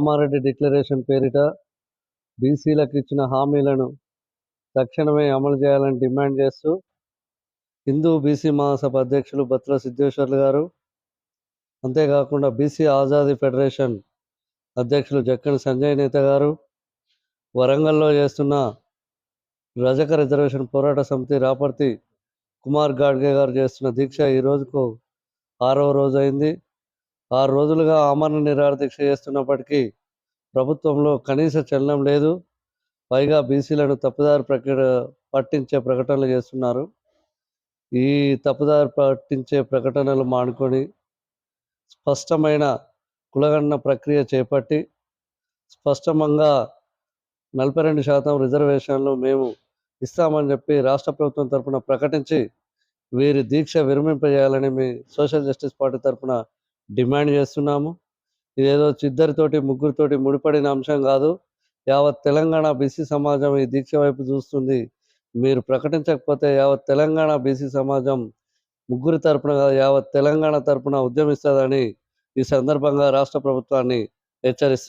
Kamareddy declaration పేరిట బీసీలకు ఇచ్చిన హామీలను తక్షణమే అమలు చేయాలని డిమాండ్ చేస్తూ హిందూ బీసీ మహాసభ అధ్యక్షులు బత్తుల సిద్ధేశ్వర్లు గారు అంతేకాకుండా బీసీ ఆజాదీ ఫెడరేషన్ అధ్యక్షులు జక్కని సంజయ్ నేత గారు వరంగల్లో చేస్తున్న రజక రిజర్వేషన్ పోరాట సమితి రాపర్తి కుమార్ గాడ్గే గారు చేస్తున్న దీక్ష ఈ రోజుకు ఆరవ రోజు అయింది. ఆరు రోజులుగా ఆమరణ నిరాహార దీక్ష చేస్తున్నప్పటికీ ప్రభుత్వంలో కనీస చలనం లేదు. పైగా బీసీలను తప్పుదారి ప్రక్రియ పట్టించే ప్రకటనలు చేస్తున్నారు. ఈ తప్పుదారి పట్టించే ప్రకటనలు మానుకొని స్పష్టమైన కులగణన ప్రక్రియ చేపట్టి స్పష్టంగా నలభై రెండు శాతం రిజర్వేషన్లు మేము ఇస్తామని చెప్పి రాష్ట్ర ప్రభుత్వం తరపున ప్రకటించి వీరి దీక్ష విరమింపజేయాలని మీ సోషల్ జస్టిస్ పార్టీ తరపున డిమాండ్ చేస్తున్నాము. ఇదేదో ఇద్దరితోటి ముగ్గురితోటి ముడిపడిన అంశం కాదు. యావత్ తెలంగాణ బీసీ సమాజం ఈ దీక్ష వైపు చూస్తుంది. మీరు ప్రకటించకపోతే యావత్ తెలంగాణ బీసీ సమాజం ముగ్గురి తరపున కాదు యావత్ తెలంగాణ తరపున ఉద్యమిస్తుందని ఈ సందర్భంగా రాష్ట్ర ప్రభుత్వాన్ని హెచ్చరిస్తుంది